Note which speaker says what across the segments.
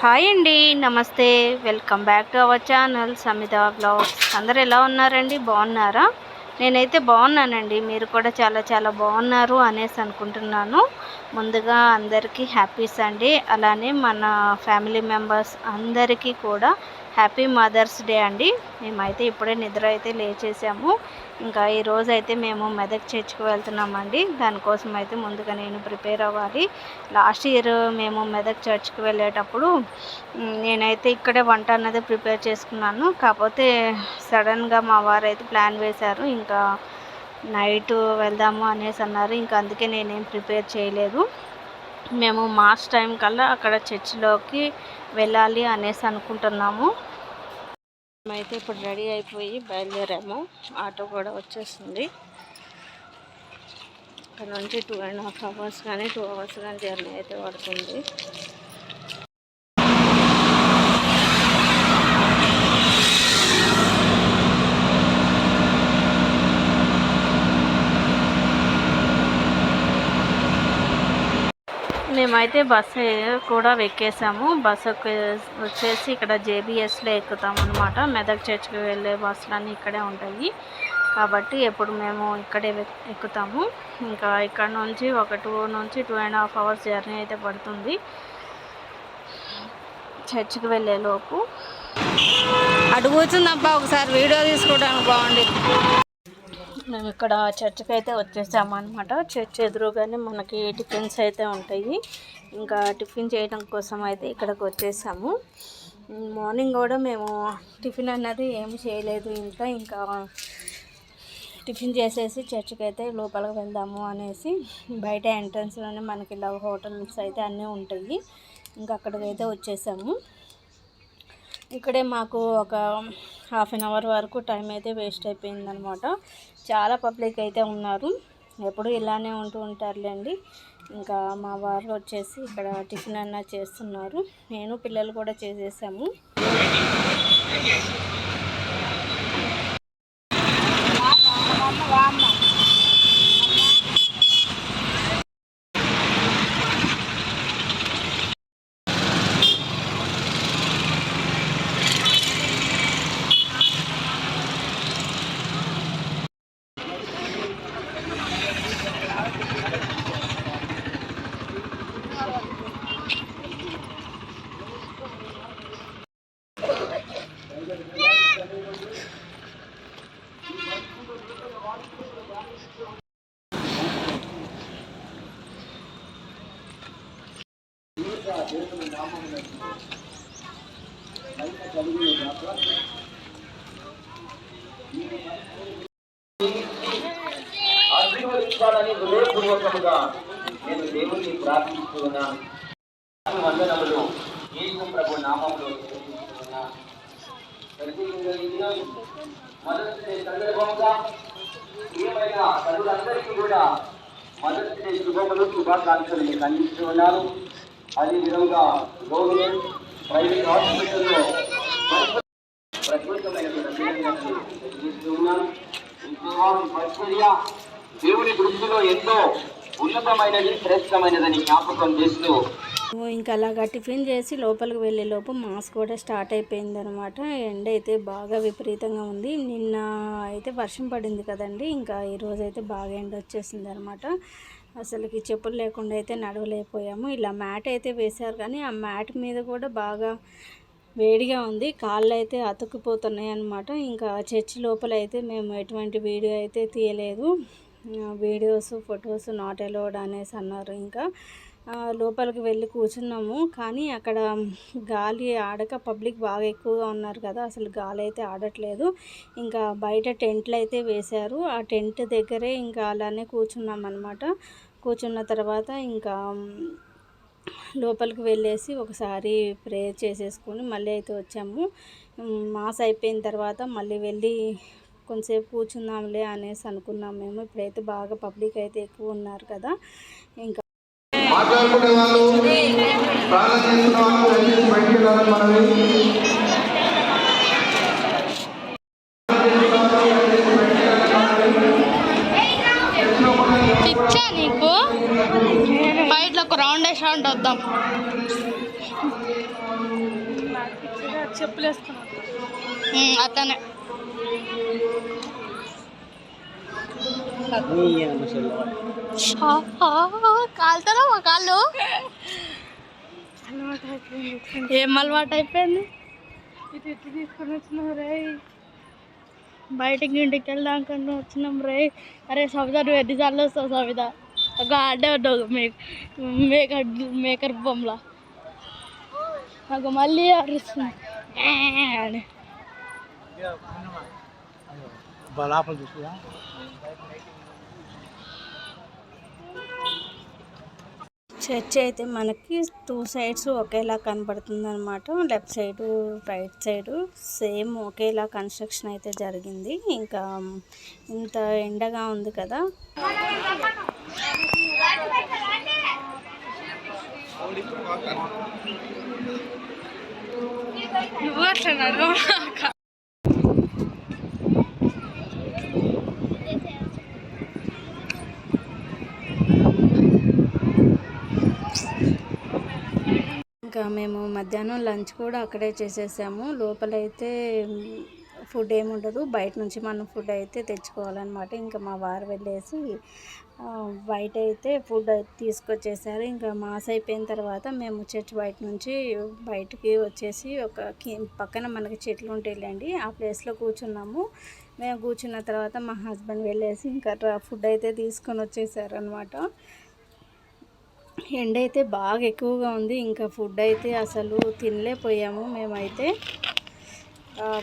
Speaker 1: Hi అండి నమస్తే. Welcome back to our channel Samitha blogs. అందరు ఎలా ఉన్నారండి? బాగున్నారా? నేనైతే బాగున్నానండి. మీరు కూడా చాలా చాలా బాగున్నారు అనేసి అనుకుంటున్నాను. ముందుగా అందరికీ హ్యాపీస్ అండి. అలానే మన ఫ్యామిలీ మెంబర్స్ అందరికీ కూడా హ్యాపీ మదర్స్ డే అండి. మేమైతే ఇప్పుడే నిద్ర అయితే లేచేసాము. ఇంకా ఈరోజు అయితే మేము మెదక్ చర్చ్కి వెళ్తున్నామండి. దానికోసం అయితే ముందుగా నేను ప్రిపేర్ అవ్వాలి. లాస్ట్ ఇయర్ మేము మెదక్ చర్చ్కి వెళ్ళేటప్పుడు నేనైతే ఇక్కడే వంట అన్నది ప్రిపేర్ చేసుకున్నాను. కాకపోతే సడన్గా మా వారు అయితే ప్లాన్ వేశారు ఇంకా నైట్ వెళ్దాము అనేసి అన్నారు. ఇంకా అందుకే నేనేం ప్రిపేర్ చేయలేదు. మేము మార్చ్ టైం కల్లా అక్కడ చర్చిలోకి వెళ్ళాలి అనేసి అనుకుంటున్నాము. మేమైతే ఇప్పుడు రెడీ అయిపోయి బయలుదేరాము. ఆటో కూడా వచ్చేస్తుంది. ఇక్కడ నుంచి టూ అండ్ హాఫ్ అవర్స్ కానీ టూ అవర్స్ కానీ జర్నీ అయితే పడుతుంది. మేమైతే బస్సు కూడా ఎక్కేసాము బస్సు వచ్చేసి ఇక్కడ జేబీఎస్లో ఎక్కుతాం అనమాట మెదక్ చర్చ్కి వెళ్ళే బస్సులన్నీ ఇక్కడే ఉంటాయి. కాబట్టి ఎప్పుడు మేము ఇక్కడే ఎక్కుతాము. ఇంకా ఇక్కడ నుంచి ఒక టూ నుంచి two and half hours journey అయితే పడుతుంది. చర్చ్కి వెళ్ళేలోపు అటు కూర్చుందబ్బా ఒకసారి వీడియో తీసుకోవడానికి బాగుండేది. మేము ఇక్కడ చర్చికి అయితే వచ్చేసాము అనమాట చర్చ్ ఎదురుగానే మనకి టిఫిన్స్ అయితే ఉంటాయి. ఇంకా టిఫిన్ చేయడం కోసం అయితే ఇక్కడికి వచ్చేసాము. మార్నింగ్ కూడా మేము టిఫిన్ అన్నది ఏం చేయలేదు ఇంట్లో. ఇంకా టిఫిన్ చేసేసి చర్చికి అయితే లోపలికి వెళ్దాము అనేసి బయట ఎంట్రన్స్లోనే మనకి ఇలా హోటల్స్ అయితే అన్నీ ఉంటాయి. ఇంకా అక్కడికైతే వచ్చేసాము. ఇక్కడే మాకు ఒక హాఫ్ అన్ అవర్ వరకు టైం అయితే వేస్ట్ అయిపోయిందనమాట. చాలా పబ్లిక్ అయితే ఉన్నారు. ఎప్పుడు ఇలానే ఉంటూ ఉంటారులేండి. ఇంకా మా వారు వచ్చేసి ఇక్కడ టిఫిన్ అన్న చేస్తున్నారు. నేను పిల్లలు కూడా చేసేసాము.
Speaker 2: ఆశీర్వదించాలని హృదయపూర్వకముగా నేను దేవుణ్ణి ప్రార్థిస్తున్నాను వందనములు యేసు ప్రభు నామంలో మొదటి సందర్భంగా ఏమైనా తల్లులందరికీ కూడా మొదటి శుభములు శుభాకాంక్షలు మీకు అందిస్తున్నాను అదే విధంగా గవర్నమెంట్ ప్రైవేట్ హాస్పిటల్లో దేవుని దృష్టిలో ఎంతో ఉన్నతమైనది శ్రేష్టమైనదని జ్ఞాపకం చేస్తూ
Speaker 1: ఇంకా అలాగా టిఫిన్ చేసి లోపలికి వెళ్ళే లోపు మాస్ కూడా స్టార్ట్ అయిపోయింది అనమాట ఎండ అయితే బాగా విపరీతంగా ఉంది. నిన్న అయితే వర్షం పడింది కదండి. ఇంకా ఈరోజు అయితే బాగా ఎండ వచ్చేసింది అనమాట అసలుకి చెప్పులు లేకుండా అయితే నడవలేకపోయాము. ఇలా మ్యాట్ అయితే వేశారు కానీ ఆ మ్యాట్ మీద కూడా బాగా వేడిగా ఉంది. కాళ్ళు అయితే అతుక్కుపోతున్నాయి అన్నమాట. ఇంకా చర్చి లోపల అయితే మేము ఎటువంటి వీడియో అయితే తీయలేదు. వీడియోస్ ఫొటోస్ నాట్ అలౌడ్ అనేసి అన్నారు ఇంకా. లోపలికి వెళ్ళి కూర్చున్నాము. కానీ అక్కడ గాలి ఆడక పబ్లిక్ బాగా ఎక్కువగా ఉన్నారు కదా అసలు గాలి అయితే ఆడట్లేదు. ఇంకా బయట టెంట్లు అయితే వేశారు. ఆ టెంట్ దగ్గరే ఇంకా అలానే కూర్చున్నాం అనమాట కూర్చున్న తర్వాత ఇంకా లోపలికి వెళ్ళేసి ఒకసారి ప్రేయర్ చేసేసుకొని మళ్ళీ అయితే వచ్చాము. మాస్ అయిపోయిన తర్వాత మళ్ళీ వెళ్ళి కొంతసేపు కూర్చుందాంలే అనేసి అనుకున్నాం మేము. ఇప్పుడైతే బాగా పబ్లిక్ అయితే ఎక్కువ ఉన్నారు కదా. ఇంకా
Speaker 3: మాట్లాడుకునే వాళ్ళు ప్రార్థన చేస్తున్న వాళ్ళు దయచేసి బయటికి వెళ్ళాలని మనవి.
Speaker 4: నీకు? బయటలో ఒక రౌండ్ వేసా వద్దాం. చెప్పులు
Speaker 1: అట్లానే కాలుతారా మా కాళ్ళు?
Speaker 4: అలవాటు అయిపోయింది
Speaker 1: ఏం అలవాటు అయిపోయింది
Speaker 4: ఇది ఎట్లా తీసుకొని వచ్చినావు రే
Speaker 1: బయటికి ఇంటికి వెళ్దాం వచ్చినాం రే. అరే సవిత నువ్వు ఎన్నిసార్లు వస్తావు సవిత ఒక ఆడే ఉన్నావు మేక మేక. మేకర్ బొమ్మలా. నాకు మళ్ళీ అరుస్తుంది. బలాపలు అని చర్చ్ అయితే మనకి టూ సైడ్స్ ఒకేలా కనబడుతుంది అనమాట left side right side same ఒకేలా కన్స్ట్రక్షన్ అయితే జరిగింది. ఇంకా ఇంత ఎండగా ఉంది కదా.
Speaker 4: నువ్వు అట్లా
Speaker 1: ఇంకా మేము మధ్యాహ్నం లంచ్ కూడా అక్కడే చేసేసాము. లోపలైతే ఫుడ్ ఏమి ఉండదు బయట నుంచి మనం ఫుడ్ అయితే తెచ్చుకోవాలన్నమాట. ఇంకా మా వారు వెళ్ళేసి బయట అయితే ఫుడ్ అయితే తీసుకొచ్చేసారు. ఇంకా మాస్ అయిపోయిన తర్వాత మేము చర్చ్ బయట నుంచి బయటికి వచ్చేసి ఒక పక్కన మనకి చెట్లు ఉంటాయిలేండి ఆ ప్లేస్లో కూర్చున్నాము. మేము కూర్చున్న తర్వాత మా హస్బెండ్ వెళ్ళేసి ఇంకా ఫుడ్ అయితే తీసుకొని వచ్చేసారు అనమాట ఎండ అయితే బాగా ఎక్కువగా ఉంది. ఇంకా ఫుడ్ అయితే అసలు తినలేకపోయాము మేమైతే.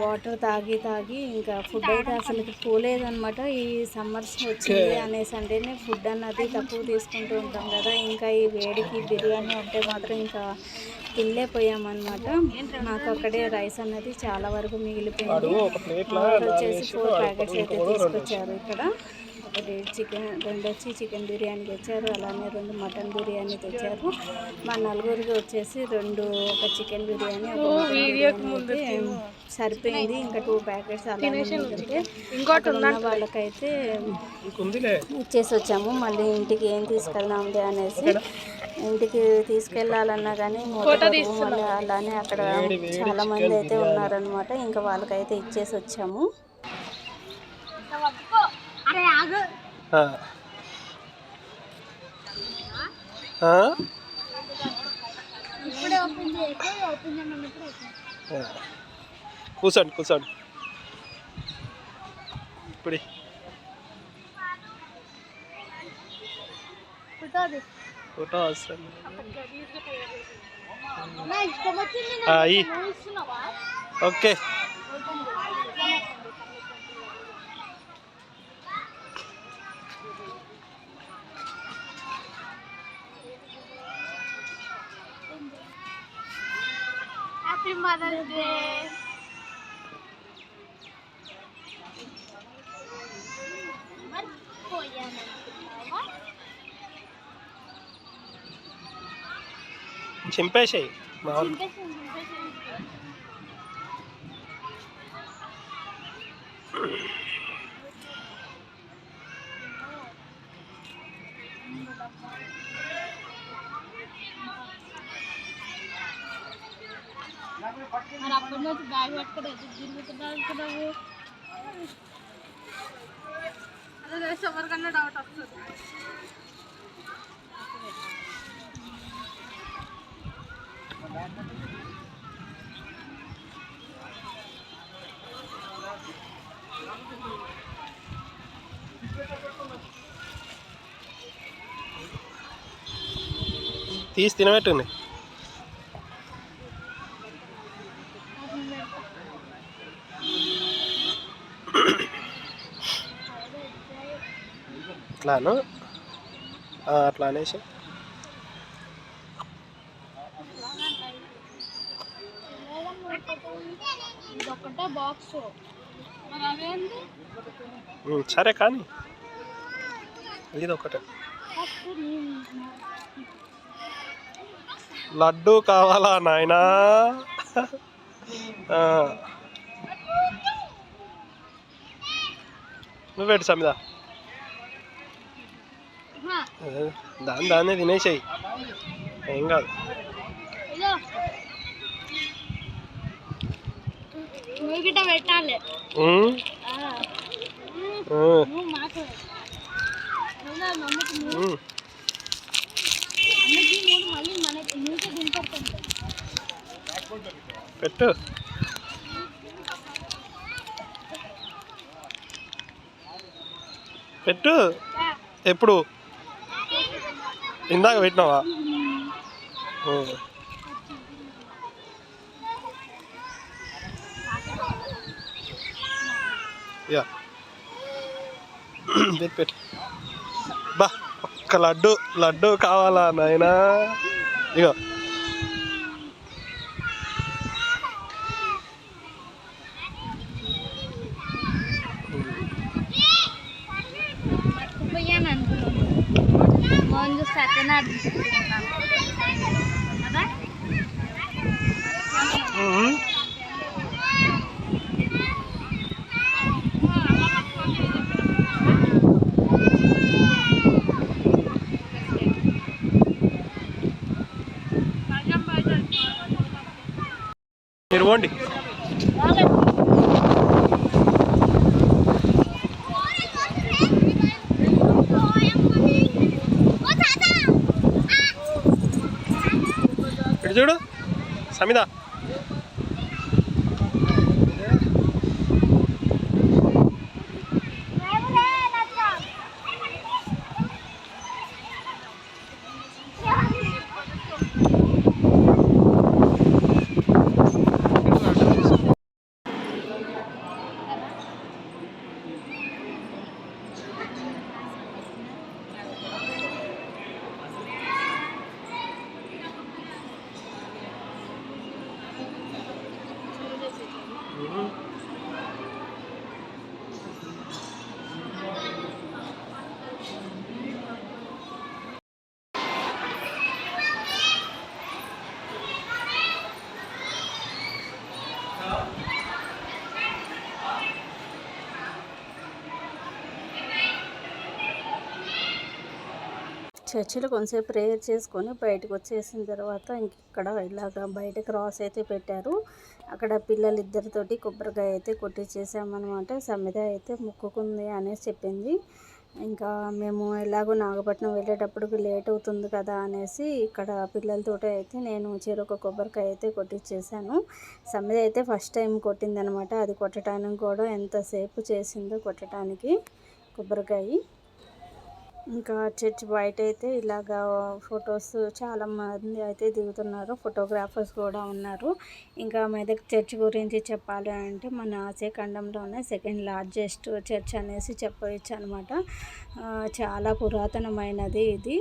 Speaker 1: వాటర్ తాగి తాగి ఇంకా ఫుడ్ అయితే అసలు పోలేదన్నమాట. ఈ సమ్మర్స్ వచ్చింది అనేసి అంటేనే ఫుడ్ అన్నది తక్కువ తీసుకుంటూ ఉంటాం కదా. ఇంకా ఈ వేడికి బిర్యానీ అంటే మాత్రం ఇంకా తినలేకపోయామన్నమాట. నాకు అక్కడే రైస్ అన్నది చాలా వరకు మిగిలిపోయింది. వచ్చేసి ఫోర్ ప్యాకెట్స్ అయితే తీసుకొచ్చారు ఇక్కడ. ఒకటి చికెన్ రెండు వచ్చి చికెన్ బిర్యానీ తెచ్చారు. అలానే రెండు మటన్ బిర్యానీ తెచ్చారు. మా నలుగురికి వచ్చేసి రెండు ఒక చికెన్ బిర్యానీ సరిపోయింది. ఇంకా టూ ప్యాకెట్స్ అలానే మిగిలితే ఇంకోటి ఉన్న వాళ్ళకైతే ఇచ్చేసి వచ్చాము. మళ్ళీ ఇంటికి ఏం తీసుకెళ్దాంలే అనేసి ఇంటికి తీసుకెళ్ళాలన్నా కానీ అలానే అక్కడ చాలా మంది అయితే ఉన్నారనమాట ఇంకా వాళ్ళకైతే ఇచ్చేసి వచ్చాము.
Speaker 5: కూర్చోండి కూర్చోండి. ఇప్పుడు. ఫోటో అవసరం.
Speaker 4: Okay.
Speaker 5: చింపేసేయి మామూలు
Speaker 4: మరి అప్పటి నుంచి బ్యాగ్ పట్టుకుని ఎదురు తిరుగుతున్నావు అనుకున్నావు అదే తెలిసి ఎవరికన్నా డౌట్ వస్తుంది
Speaker 5: తీసి తినబెట్టండి అట్లాను. అట్లా అనేసి
Speaker 4: ఇది ఒకటే బాక్స్ మరి అవేంది
Speaker 5: ఉమ్, సరే కానీ ఇది ఒకటే. లడ్డు కావాలా నాయనా. నువ్వు పెట్టు సమిదా దాని దాన్నే తినేసేయి. ఏం కాదు
Speaker 4: ఇదో నువ్వు గిట్ట పెట్టాలి
Speaker 5: ఉమ్,
Speaker 4: ఆ,
Speaker 5: ఆ,
Speaker 4: నువ్వు మాకు నువ్వు నా మమ్మీకి నువ్వు
Speaker 5: ఉమ్.
Speaker 4: మమ్మీకి నువ్వు మళ్ళీ మనకి
Speaker 5: పెట్టు. పెట్టు. ఎప్పుడు? ఇందాక పెట్టినావా? యా పెట్టు పెట్టు బా ఒక్క లడ్డు లడ్డు కావాలా నాయనా ఇగో
Speaker 4: పోయాను అనుకున్నాను
Speaker 5: 감사합니다.
Speaker 1: చర్చిలో కొంతసేపు ప్రేయర్ చేసుకొని బయటకు వచ్చేసిన తర్వాత ఇంక ఇక్కడ ఇలాగ బయట క్రాస్ అయితే పెట్టారు. అక్కడ పిల్లలు ఇద్దరితోటి కొబ్బరికాయ అయితే కొట్టించేసామన్నమాట సమిత అయితే మొక్కుకుంది అనేసి చెప్పింది. ఇంకా మేము ఎలాగో నాగపట్నం వెళ్ళేటప్పటికి లేట్ అవుతుంది కదా అనేసి ఇక్కడ పిల్లలతోటే అయితే నేను చెరొక కొబ్బరికాయ అయితే కొట్టించేసాను సమ్మెది అయితే ఫస్ట్ టైం కొట్టిందనమాట. అది కొట్టడానికి కూడా ఎంతసేపు చేసిందో కొట్టడానికి కొబ్బరికాయ. ఇంకా చర్చ్ బయట అయితే ఇలాగా ఫొటోస్ చాలా మంది అయితే దిగుతున్నారు. ఫోటోగ్రాఫర్స్ కూడా ఉన్నారు. ఇంకా మెదక్ చర్చ్ గురించి చెప్పాలి అంటే మన ఆసియా ఖండంలోనే సెకండ్ లార్జెస్ట్ చర్చ్ అనేసి చెప్పవచ్చు అనమాట చాలా పురాతనమైనది ఇది.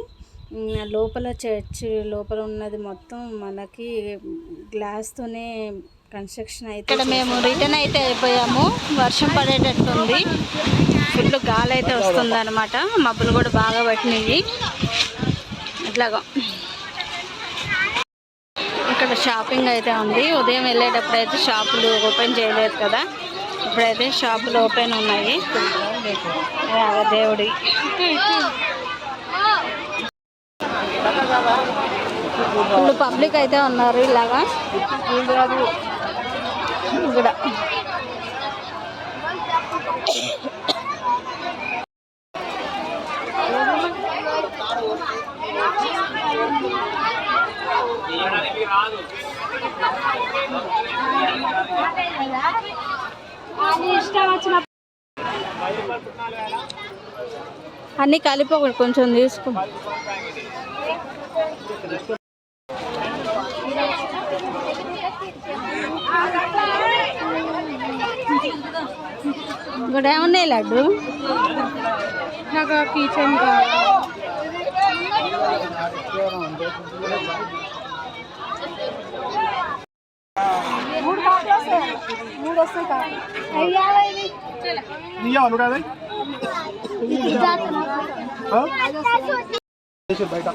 Speaker 1: లోపల చర్చ్ లోపల ఉన్నది మొత్తం మనకి గ్లాస్తోనే కన్స్ట్రక్షన్ అయితే ఇక్కడ మేము రిటర్న్ అయితే అయిపోయాము. వర్షం పడేటట్టుంది ఫుల్ గాలి అయితే వస్తుంది అనమాట మబ్బులు కూడా బాగా పట్టినాయి ఇట్లాగా ఇక్కడ షాపింగ్ అయితే ఉంది. ఉదయం వెళ్ళేటప్పుడు అయితే షాపులు ఓపెన్ చేయలేదు కదా. ఇప్పుడైతే షాపులు ఓపెన్ ఉన్నాయి. దేవుడి. ఫుల్ పబ్లిక్ అయితే ఉన్నారు ఇలాగా. ఇక్కడ. అన్నీ కలిపి ఒకటి కొంచెం తీసుకో. ఇక్కడ ఏమున్నాయి లడ్డు? నాకు కిచెన్ మూడు వస్తాయి?
Speaker 5: బయట.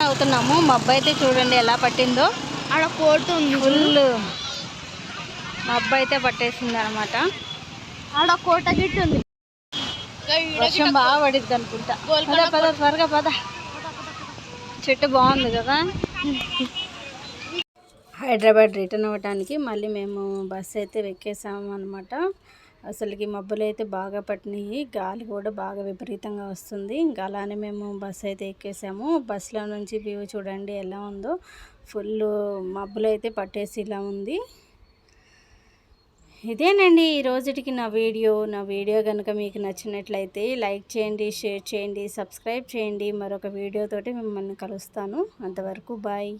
Speaker 1: అవుతున్నాము. మబ్బు అయితే చూడండి ఎలా పట్టిందో.
Speaker 4: ఆడ కోర్టు ఉంది.
Speaker 1: ఫుల్ మా అబ్బాయి అయితే పట్టేసింది అనమాట
Speaker 4: ఆడ కోట గిట్టు ఉంది.
Speaker 1: వర్షం బాగా పడిద్ది అనుకుంటా. పద పద త్వరగా పద. చెట్టు బాగుంది కదా. హైదరాబాద్ రిటర్న్ అవ్వడానికి మళ్ళీ మేము బస్సు అయితే ఎక్కేసాము అనమాట అసలుకి మబ్బులు అయితే బాగా పట్టినాయి. గాలి కూడా బాగా విపరీతంగా వస్తుంది. ఇంకా అలానే మేము బస్సు అయితే ఎక్కేసాము. బస్సులో నుంచి వ్యూ చూడండి ఎలా ఉందో. ఫుల్ మబ్బులు అయితే పట్టేసి ఇలా ఉంది. ఇదేనండి ఈ రోజుటికి నా వీడియో. నా వీడియో కనుక మీకు నచ్చినట్లయితే లైక్ చేయండి షేర్ చేయండి సబ్స్క్రైబ్ చేయండి. మరొక వీడియోతోటి మిమ్మల్ని కలుస్తాను. అంతవరకు బాయ్.